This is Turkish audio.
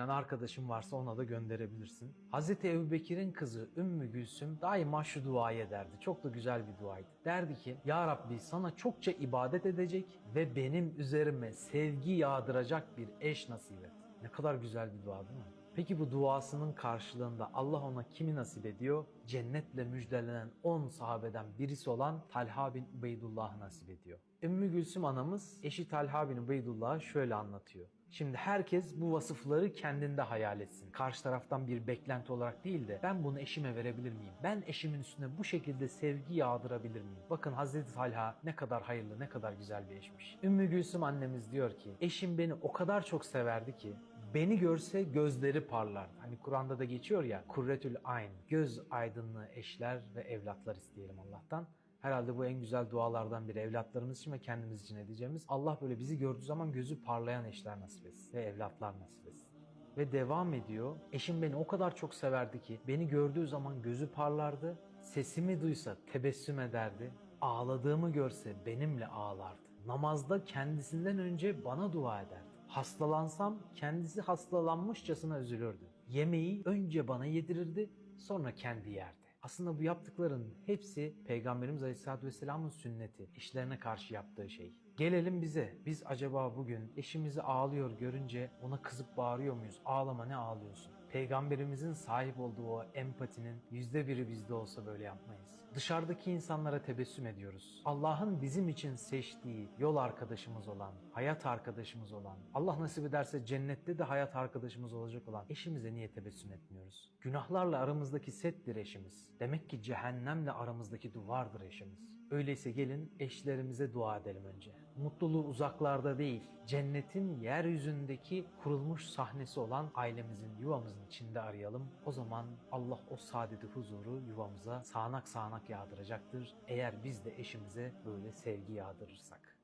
Yani arkadaşın varsa ona da gönderebilirsin. Hazreti Ebubekir'in kızı Ümmü Gülsüm daima şu duayı ederdi. Çok da güzel bir duaydı. Derdi ki Ya Rabbi sana çokça ibadet edecek ve benim üzerime sevgi yağdıracak bir eş nasip et. Ne kadar güzel bir dua değil mi? Peki bu duasının karşılığında Allah ona kimi nasip ediyor? Cennetle müjdelenen 10 sahabeden birisi olan Talha bin Ubeydullah nasip ediyor. Ümmü Gülsüm anamız eşi Talha bin Ubeydullah'ı şöyle anlatıyor. Şimdi herkes bu vasıfları kendinde hayal etsin. Karşı taraftan bir beklenti olarak değil de ben bunu eşime verebilir miyim? Ben eşimin üstüne bu şekilde sevgi yağdırabilir miyim? Bakın Hazreti Talha ne kadar hayırlı, ne kadar güzel bir eşmiş. Ümmü Gülsüm annemiz diyor ki eşim beni o kadar çok severdi ki Beni görse gözleri parlar. Hani Kur'an'da da geçiyor ya kurretül ayn. Göz aydınlığı eşler ve evlatlar isteyelim Allah'tan. Herhalde bu en güzel dualardan biri evlatlarımız için ve kendimiz için edeceğimiz. Allah böyle bizi gördüğü zaman gözü parlayan eşler nasip etsin ve evlatlar nasip etsin. Ve devam ediyor. Eşim beni o kadar çok severdi ki beni gördüğü zaman gözü parlardı. Sesimi duysa tebessüm ederdi. Ağladığımı görse benimle ağlardı. Namazda kendisinden önce bana dua ederdi. Hastalansam kendisi hastalanmışçasına üzülürdü. Yemeği önce bana yedirirdi, sonra kendi yerdi. Aslında bu yaptıkların hepsi Peygamberimiz Aleyhisselatü Vesselam'ın sünneti, eşlerine karşı yaptığı şey. Gelelim bize. Biz acaba bugün eşimizi ağlıyor görünce ona kızıp bağırıyor muyuz? Ağlama ne ağlıyorsun? Peygamberimizin sahip olduğu o empatinin yüzde biri bizde olsa böyle yapmayız. Dışarıdaki insanlara tebessüm ediyoruz. Allah'ın bizim için seçtiği yol arkadaşımız olan, hayat arkadaşımız olan, Allah nasip ederse cennette de hayat arkadaşımız olacak olan eşimize niye tebessüm etmiyoruz? Günahlarla aramızdaki settir eşimiz. Demek ki cehennemle aramızdaki duvardır eşimiz. Öyleyse gelin eşlerimize dua edelim önce. Mutluluğu uzaklarda değil, cennetin yeryüzündeki kurulmuş sahnesi olan ailemizin, yuvamızın içinde arayalım. O zaman Allah o saadeti, huzuru yuvamıza sağanak sağanak yağdıracaktır. Eğer biz de eşimize böyle sevgi yağdırırsak.